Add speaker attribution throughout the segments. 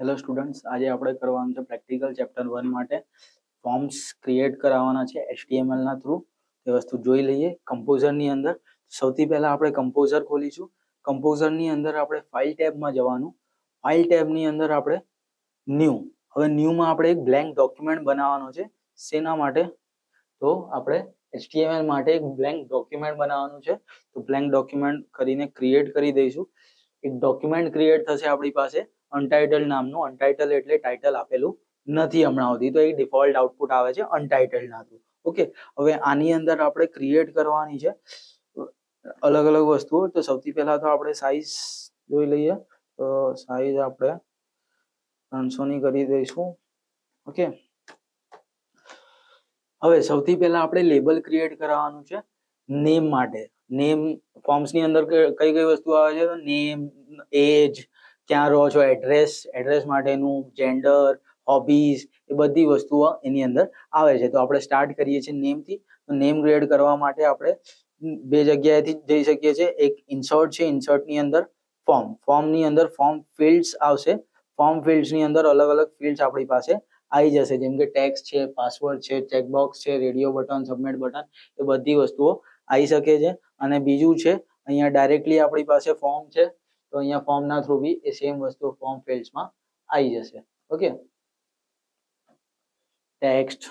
Speaker 1: Hello students આજે આપણે કરવાનું છે પ્રેક્ટિકલ ચેપ્ટર વન માટે ફોર્મ્સ ક્રિએટ કરાવવાના છે HTML ના થ્રુ એ વસ્તુ જોઈ લઈએ કમ્પોઝરની અંદર. સૌથી પહેલા આપણે કમ્પોઝર ખોલીશું. કમ્પોઝરની અંદર આપણે ફાઇલ ટેબમાં જવાનું. ફાઇલ ટેબની અંદર આપણે ન્યૂ હવે ન્યૂમાં આપણે એક બ્લેન્ક ડોક્યુમેન્ટ બનાવવાનો છે. શેના માટે? તો આપણે એચટીએમએલ માટે એક બ્લેન્ક ડોક્યુમેન્ટ બનાવવાનું છે. તો બ્લેન્ક ડોક્યુમેન્ટ કરીને ક્રિએટ કરી દઈશું. એક ડોક્યુમેન્ટ ક્રિએટ થશે આપણી પાસે. અનટાઇટલ નામનું અનટાઇટલ એટલે ટાઇટલ આપેલું નથી હમણાં સુધી. તો એ ડિફોલ્ટ આઉટપુટ આવે છે અનટાઇટલ નાતું ઓકે હવે આની અંદર આપણે ક્રિએટ કરવાની છે અલગ અલગ વસ્તુઓ. તો સૌથી પહેલા તો આપણે સાઈઝ જોઈ લઈએ. તો સાઈઝ આપણે ત્રણસો ની કરી દઈશું. ઓકે હવે સૌથી પહેલા આપણે લેબલ ક્રિએટ કરાવવાનું છે નેમ માટે. નેમ ફોર્મ્સની અંદર કઈ કઈ વસ્તુ આવે છે? તો નેમ એજ ક્યાં રહો છો એડ્રેસ એડ્રેસ માટેનું જેન્ડર હોબીઝ એ બધી વસ્તુઓ એની અંદર આવે છે. તો આપણે સ્ટાર્ટ કરીએ છીએ નેમથી તો નેમ ક્રિએટ કરવા માટે આપણે બે જગ્યાએથી જઈ શકીએ છીએ. એક ઇન્સર્ટ છે ઇન્સર્ટની અંદર ફોર્મ ફોર્મની અંદર ફોર્મ ફિલ્ડ્સ આવશે. ફોર્મ ફિલ્ડ્સની અંદર અલગ અલગ ફિલ્ડ્સ આપણી પાસે આવી જશે. જેમ કે ટેક્સ છે પાસવર્ડ છે ચેકબોક્સ છે રેડિયો બટન સબમિટ બટન એ બધી વસ્તુઓ આવી શકે છે. અને બીજું છે, અહીંયા ડાયરેક્ટલી આપણી પાસે ફોર્મ છે. તો અહીંયા ફોર્મના થ્રુ બી એ સેમ વસ્તુ ફોર્મ ફિલ્ડ્સમાં આવી જશે. Okay text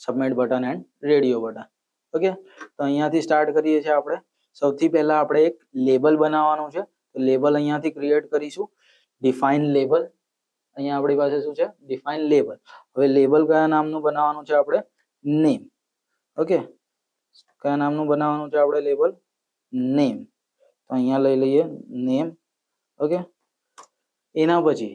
Speaker 1: submit button and radio button okay તો અહીંયાથી સ્ટાર્ટ કરીએ છીએ આપણે. સૌથી પહેલા આપણે એક લેબલ બનાવવાનું છે. તો લેબલ અહીંયાથી ક્રિએટ કરીશું. ડિફાઇન લેબલ અહીંયા આપણી પાસે શું છે? ડિફાઇન લેબલ હવે લેબલ કયા નામનું બનાવવાનું છે આપણે? નેમ ઓકે કયા નામનું બનાવવાનું છે આપણે લેબલ નેમ તો અહીંયા લઈ લઈએ નેમ ઓકે એના પછી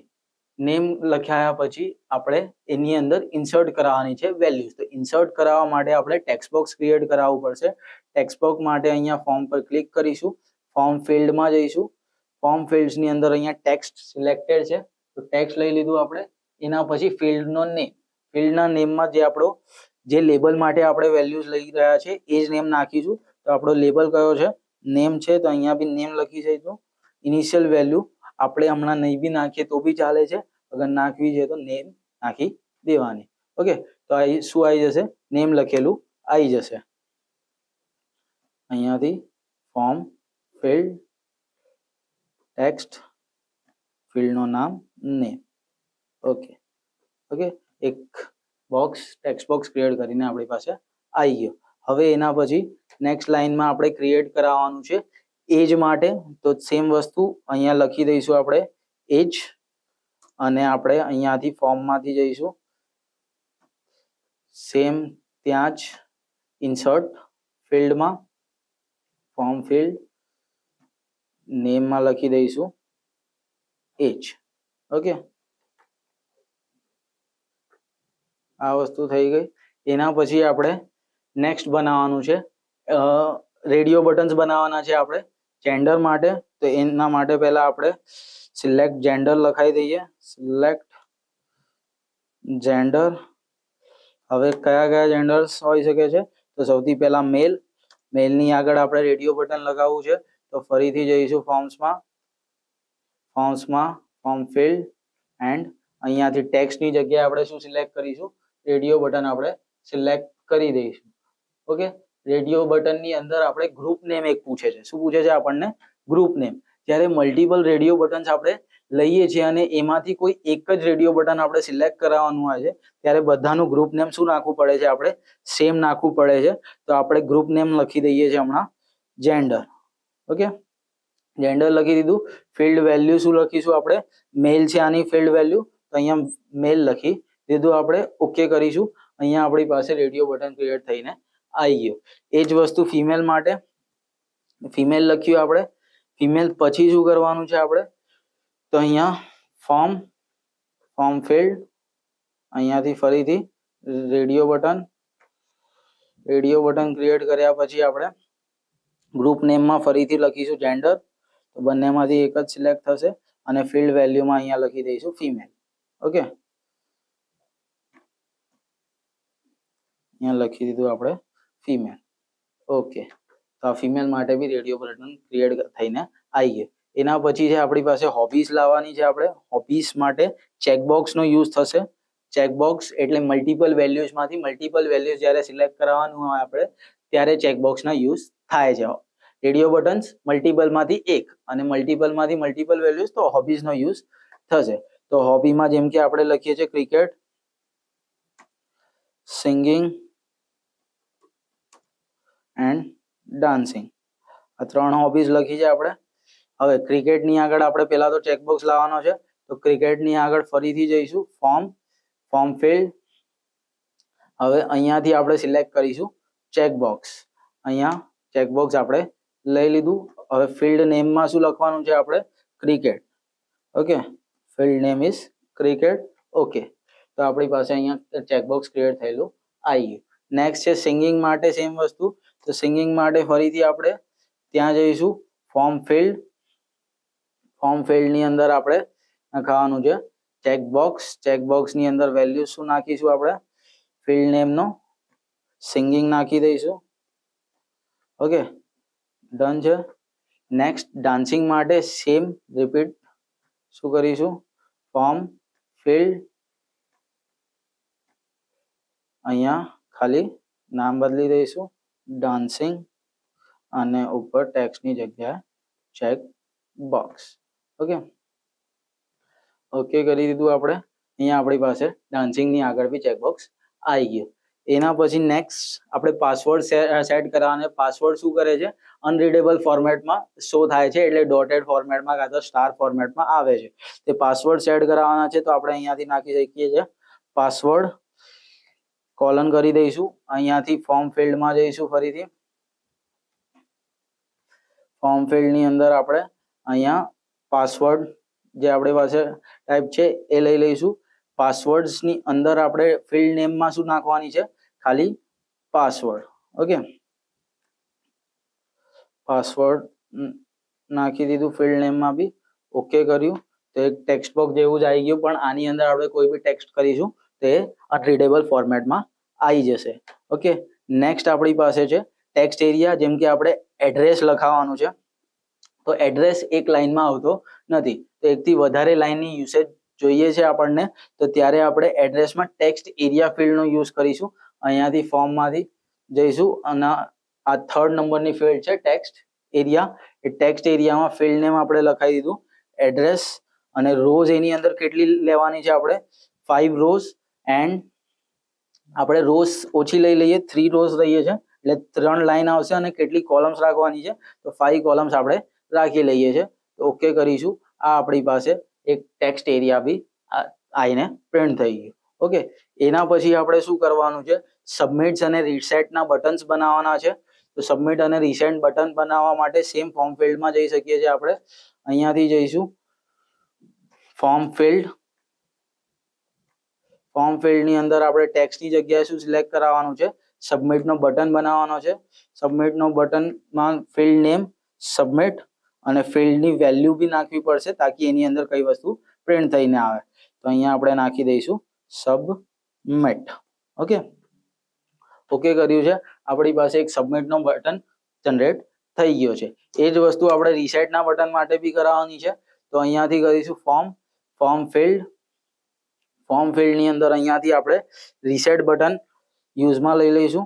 Speaker 1: નેમ લખ્યા પછી આપણે એની અંદર ઇન્સર્ટ કરાવવાની છે વેલ્યુઝ તો ઇન્સર્ટ કરાવવા માટે આપણે ટેક્સ્ટ બોક્સ ક્રિએટ કરાવવું પડશે. ટેક્સ્ટ બોક્સ માટે અહીંયા ફોર્મ પર ક્લિક કરીશું. ફોર્મ ફિલ્ડમાં જઈશું. ફોર્મ ફિલ્ડ્સની અંદર અહીંયા ટેક્સ્ટ સિલેક્ટેડ છે. તો ટેક્સ્ટ લઈ લીધું આપણે. એના પછી ફિલ્ડનો નેમ ફિલ્ડના નેમમાં જે આપણો જે લેબલ માટે આપણે વેલ્યુઝ લઈ રહ્યા છે, એ જ નેમ નાખીશું. તો આપણો લેબલ કયો છે? નેમ છે, તો અહીંયા બી નેમ લખી દઈશું ઇનિશિયલ વેલ્યુ આપણે હમણાં નહીં બી નાખીએ તો બી ચાલે છે. અગર નાખવી છે તો નેમ નાખી દેવાની. ઓકે તો શું આવી જશે? નેમ લખેલું આવી જશે. અહીંયાથી ફોર્મ ફિલ્ડ ટેક્સ્ટ ફિલ્ડનું નામ નેમ ઓકે ઓકે એક બોક્સ ટેક્સ્ટ બોક્સ ક્રિએટ કરીને આપણી પાસે આવી ગયો. હવે એના પછી નેક્સ્ટ લાઈનમાં આપણે ક્રિએટ કરાવવાનું છે. એજ માટે તો સેમ વસ્તુ અહીંયા લખી દઈશું આપણે. એજ અને આપણે અહીંયાથી ફોર્મમાંથી જઈશું. સેમ ત્યાં જ ઇન્સર્ટ ફિલ્ડમાં ફોર્મ ફિલ્ડ નેમમાં લખી દઈશું. એજ. ઓકે આ વસ્તુ થઈ ગઈ. એના પછી આપણે નેક્સ્ટ બનાવવાનું છે. રેડિયો બટન્સ બનાવવાના છે આપણે. જેન્ડર માટે, તો એના માટે પહેલા આપણે સિલેક્ટ જેન્ડર લખાઈ દઈએ. સિલેક્ટ જેન્ડર હવે કયા કયા જેન્ડર્સ હોઈ શકે છે? તો સૌથી પહેલા મેલ મેલની આગળ આપણે રેડિયો બટન લગાવવું છે. તો ફરીથી જઈશું ફોર્મ્સમાં ફોર્મ્સમાં ફોર્મ ફિલ્ડ એન્ડ અહીંયાથી ટેક્સ્ટની જગ્યાએ આપણે શું સિલેક્ટ કરીશું? રેડિયો બટન આપણે સિલેક્ટ કરી દઈશું. ઓકે? રેડિયો બટનની અંદર આપણે ગ્રુપ નેમ એક પૂછે છે. શું પૂછે છે આપણને? ગ્રુપ નેમ જ્યારે મલ્ટિપલ રેડિયો બટન્સ આપણે લઈએ છીએ અને એમાંથી કોઈ એક જ રેડિયો બટન આપણે સિલેક્ટ કરાવવાનું હોય છે, ત્યારે બધાનું ગ્રુપ નેમ શું નાખવું પડે છે આપણે? સેમ નાખવું પડે છે. તો આપણે ગ્રુપ નેમ લખી દઈએ છીએ હમણાં. Gender okay? જેન્ડર લખી દીધું. ફિલ્ડ વેલ્યુ શું લખીશું આપણે? મેલ છે આની ફિલ્ડ વેલ્યુ તો અહીંયા મેલ લખી દીધું આપણે. ઓકે કરીશું. અહીંયા આપણી પાસે રેડિયો બટન ક્રિએટ થઈને આવી ગયો. એ જ વસ્તુ ફિમેલ માટે. ફિમેલ લખ્યું આપણે. ફિમેલ પછી શું કરવાનું છે આપણે? તો અહીંયા ફોર્મ ફોર્મ ફિલ્ડ અહીંયાથી ફરીથી radio button radio button create કર્યા પછી આપણે ગ્રુપ નેમમાં ફરીથી લખીશું જેન્ડર તો બંનેમાંથી એક જ સિલેક્ટ થશે અને ફિલ્ડ વેલ્યુમાં અહીંયા લખી દઈશું ફિમેલ ઓકે અહીંયા લખી દીધું આપણે. ફિમેલ ઓકે તો આ ફિમેલ માટે બી રેડિયો બટન ક્રિએટ થઈને આવી ગયું. એના પછી છે આપણી પાસે હોબીઝ લાવવાની છે આપણે હોબીઝ માટે ચેકબોક્સનો યુઝ થશે. ચેકબોક્સ એટલે મલ્ટિપલ વેલ્યુઝમાંથી મલ્ટિપલ વેલ્યુઝ જ્યારે સિલેક્ટ કરવાનું હોય આપણે, ત્યારે ચેકબોક્સના યુઝ થાય છે. રેડિયો બટન્સ મલ્ટિપલમાંથી એક અને મલ્ટિપલમાંથી મલ્ટિપલ વેલ્યુઝ તો હોબીઝનો યુઝ થશે. તો હોબીમાં જેમ કે આપણે લખીએ છીએ ક્રિકેટ સિંગિંગ એન્ડ ડાન્સિંગ આ ત્રણ હોબીઝ લખી છે આપણે. હવે ક્રિકેટની આગળ આપણે પહેલા તો ચેકબોક્સ લાવવાનો છે. તો ક્રિકેટની આગળ ફરીથી જઈશું. ફોર્મ ફોર્મ ફિલ્ડ હવે અહીંયાથી આપણે સિલેક્ટ કરીશું. ચેકબોક્સ અહીંયા ચેકબોક્સ આપણે લઈ લીધું. હવે ફિલ્ડ નેમમાં શું લખવાનું છે આપણે? Cricket okay field name is cricket okay તો આપણી પાસે અહીંયા ચેકબોક્સ ક્રિએટ થયેલું. આવી ગયું. નેક્સ્ટ છે સિંગિંગ માટે સેમ વસ્તુ. તો સિંગિંગ માટે ફરીથી આપણે ત્યાં જઈશું. ફોર્મ ફિલ્ડ ફોર્મ ફિલ્ડની અંદર આપણે લખાવાનું છે. ચેકબોક્સ ચેકબોક્સની અંદર વેલ્યુ શું નાખીશું આપણે? ફિલ્ડ નેમનો સિંગિંગ નાખી દઈશું. ઓકે ડન છે. નેક્સ્ટ ડાન્સિંગ માટે સેમ રિપીટ શું કરીશું? ફોર્મ ફિલ્ડ અહીંયા ખાલી નામ બદલી દઈશું. ડાન્સિંગ અને ઉપર ટેક્સની જગ્યાએ ચેક બોક્સ ઓકે ઓકે કરી દીધું આપણે. અહીંયા આપણી પાસે ડાન્સિંગની આગળ બી ચેકબોક્સ આવી ગયું. એના પછી નેક્સ્ટ આપણે પાસવર્ડ સેટ કરવાના પાસવર્ડ શું કરે છે? અનરીડેબલ ફોર્મેટમાં શો થાય છે એટલે ડોટેડ ફોર્મેટમાં કાં તો સ્ટાર ફોર્મેટમાં આવે છે. તે પાસવર્ડ સેટ કરાવવાના છે તો આપણે અહીંયાથી નાખી શકીએ છીએ. પાસવર્ડ કોલન કરી દઈશું. અહીંયાથી ફોર્મ ફિલ્ડમાં જઈશું ફરીથી. ફોર્મ ફિલ્ડની અંદર આપણે અહીંયા પાસવર્ડ જે આપણી પાસે ટાઈપ છે એ લઈ લઈશું. પાસવર્ડ્સની અંદર આપણે ફિલ્ડ નેમમાં શું નાખવાની છે? ખાલી પાસવર્ડ ઓકે? પાસવર્ડ નાખી દીધું ફિલ્ડ નેમમાં બી. ઓકે કર્યું. તો એક ટેક્સ્ટ બોક્સ જેવું જ આવી ગયું. પણ આની અંદર આપણે કોઈ બી ટેક્સ્ટ કરીશું તે અનરીડેબલ ફોર્મેટમાં આવી જશે. ઓકે નેક્સ્ટ આપણી પાસે છે ટેક્સ્ટ એરિયા જેમ કે આપણે એડ્રેસ લખાવવાનું છે. તો એડ્રેસ એક લાઇનમાં આવતો નથી. તો એકથી વધારે લાઇનની યુસેજ જોઈએ છે આપણને. તો ત્યારે આપણે એડ્રેસમાં ટેક્સ્ટ એરિયા ફિલ્ડનો યુઝ કરીશું. અહીંયાથી ફોર્મમાંથી જઈશું અને આ થર્ડ નંબરની ફિલ્ડ છે ટેક્સ્ટ એરિયા એ ટેક્સ્ટ એરિયામાં ફિલ્ડ નેમ આપણે લખાવી દીધું. એડ્રેસ અને રોઝ એની અંદર કેટલી લેવાની છે આપણે? ફાઈવ રોઝ એન્ડ આપણે રોઝ ઓછી લઈ લઈએ થ્રી રોઝ લઈએ છે એટલે ત્રણ લાઈન આવશે અને કેટલી કોલમ્સ રાખવાની છે, તો ફાઈવ કોલમ્સ આપણે રાખી લઈએ છીએ. તો ઓકે કરીશું. આ આપણી પાસે એક ટેક્સ્ટ એરિયા બી આવીને પ્રિન્ટ થઈ ગયું. ઓકે એના પછી આપણે શું કરવાનું છે? સબમિટ્સ અને રીસેટના બટન્સ બનાવવાના છે. તો સબમિટ અને રીસેટ બટન બનાવવા માટે સેમ ફોર્મ ફિલ્ડમાં જઈ શકીએ છીએ આપણે. અહીંયાથી જઈશું. ફોર્મ ફિલ્ડ ફોર્મ ફિલ્ડની અંદર આપણે ટેક્સ્ટની જગ્યાએ શું સિલેક્ટ કરાવવાનું છે? સબમિટનો બટન બનાવવાનો છે. સબમિટનો બટનમાં ફિલ્ડ નેમ, સબમિટ અને ફિલ્ડની વેલ્યુ બી નાખવી પડશે તાકી એની અંદર કઈ વસ્તુ પ્રિન્ટ થઈને આવે. તો અહીંયા આપણે નાખી દઈશું સબમિટ. ઓકે? ઓકે કર્યું છે. આપણી પાસે એક સબમિટનો બટન જનરેટ થઈ ગયો છે. એ જ વસ્તુ આપણે રીસેટના બટન માટે બી કરાવવાની છે. તો અહીંયાથી કરીશું ફોર્મ ફોર્મ ફિલ્ડ ફોર્મ ફિલ્ડની અંદર અહીંયાથી આપણે રીસેટ બટન યુઝમાં લઈ લઈશું.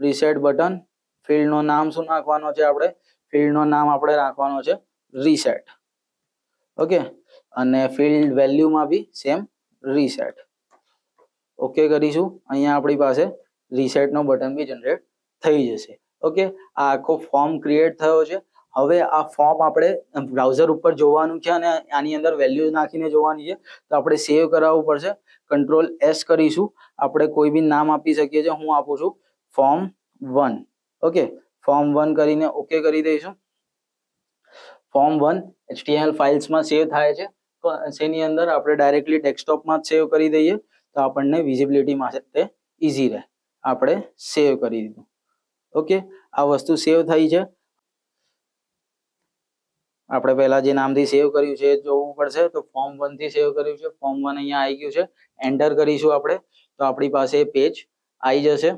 Speaker 1: રીસેટ બટન ફિલ્ડનું નામ શું નાખવાનો છે આપણે? ફિલ્ડનું નામ આપણે રાખવાનો છે રીસેટ ઓકે અને ફિલ્ડ વેલ્યુમાં બી સેમ રીસેટ ઓકે કરીશું. અહીંયા આપણી પાસે રીસેટનો બટન બી જનરેટ થઈ જશે. ઓકે આ આખો ફોર્મ ક્રિએટ થયો છે. હવે આ ફોર્મ આપણે બ્રાઉઝર ઉપર જોવાનું છે અને આની અંદર વેલ્યુ નાખીને જોવાની છે. તો આપણે સેવ કરાવવું પડશે. કંટ્રોલ એસ કરીશું. આપણે કોઈ બી નામ આપી શકીએ છીએ. હું આપું છું form one okay form one કરીને ઓકે કરી દઈશું. ફોર્મ વન એચટીએમએલ ફાઇલ્સમાં સેવ થાય છે. શેની અંદર આપણે ડાયરેક્ટલી ડેસ્કટોપમાં જ સેવ કરી દઈએ. તો આપણને વિઝિબિલિટીમાં તે ઇઝી રહે. આપણે સેવ કરી દીધું. ઓકે આ વસ્તુ સેવ થઈ છે. આપણે પહેલા જે નામથી સેવ કર્યું છે જોવું પડશે. તો ફોર્મ વનથી સેવ કર્યું છે. ફોર્મ વન અહીંયા આવી ગયું છે. એન્ટર કરીશું આપણે. તો આપણી પાસે પેજ આવી જશે.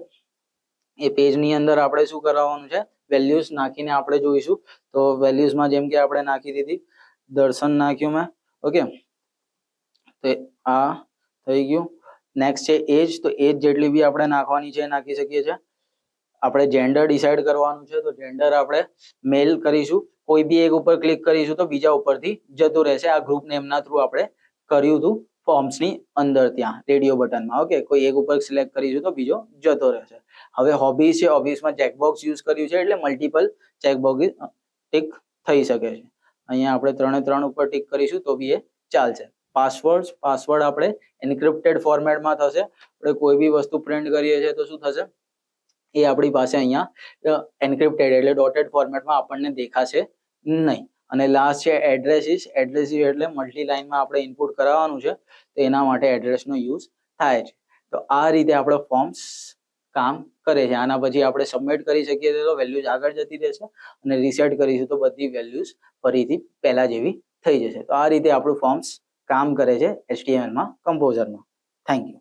Speaker 1: એ પેજની અંદર આપણે શું કરાવવાનું છે? વેલ્યુઝ નાખીને આપણે જોઈશું. તો વેલ્યુઝમાં જેમ કે આપણે નાખી દીધી. દર્શન નાખ્યું મેં. ઓકે? તો આ થઈ ગયું. નેક્સ્ટ છે એજ તો એજ જેટલી બી આપણે નાખવાની છે નાખી શકીએ છીએ. આપણે જેન્ડર ડિસાઈડ કરવાનું છે. તો જેન્ડર આપણે મેલ કરીશું. કોઈ બી એક ઉપર ક્લિક કરીશું તો બીજા ઉપરથી જતું રહેશે. આ ગ્રુપ નેમના થ્રુ આપણે કર્યું હતું ફોર્મ્સની અંદર ત્યાં રેડિયો બટનમાં ઓકે કોઈ એક ઉપર સિલેક્ટ કરીશું તો બીજો જતો રહેશે. હવે હોબીઝ છે હોબીઝમાં ચેકબોક્સ યુઝ કર્યું છે એટલે મલ્ટિપલ ચેકબોક્સ ટિક થઈ શકે છે. અહીંયા આપણે ત્રણે ત્રણ ઉપર ટિક કરીશું તો બી એ ચાલશે. પાસવર્ડ પાસવર્ડ આપણે એન્ક્રિપ્ટેડ ફોર્મેટમાં થશે. આપણે કોઈ બી વસ્તુ પ્રિન્ટ કરીએ છીએ તો શું થશે? એ આપણી પાસે અહીંયા એન્ક્રિપ્ટેડ એટલે ડોટેડ ફોર્મેટમાં આપણને દેખાશે નહીં. અને લાસ્ટ છે એડ્રેસીસ એડ્રેસીસ એટલે મલ્ટી લાઇનમાં આપણે ઇનપુટ કરાવવાનું છે, તો એના માટે એડ્રેસનો યુઝ થાય છે. તો આ રીતે આપણે ફોર્મ્સ કામ કરે છે. આના પછી આપણે સબમિટ કરી શકીએ તો વેલ્યુઝ આગળ જતી રહેશે અને રીસેટ કરીશું તો બધી વેલ્યુઝ ફરીથી પહેલા જેવી થઈ જશે. તો આ રીતે આપણું ફોર્મ્સ કામ કરે છે એચટીએમએલમાં કમ્પોઝરમાં થેન્ક યુ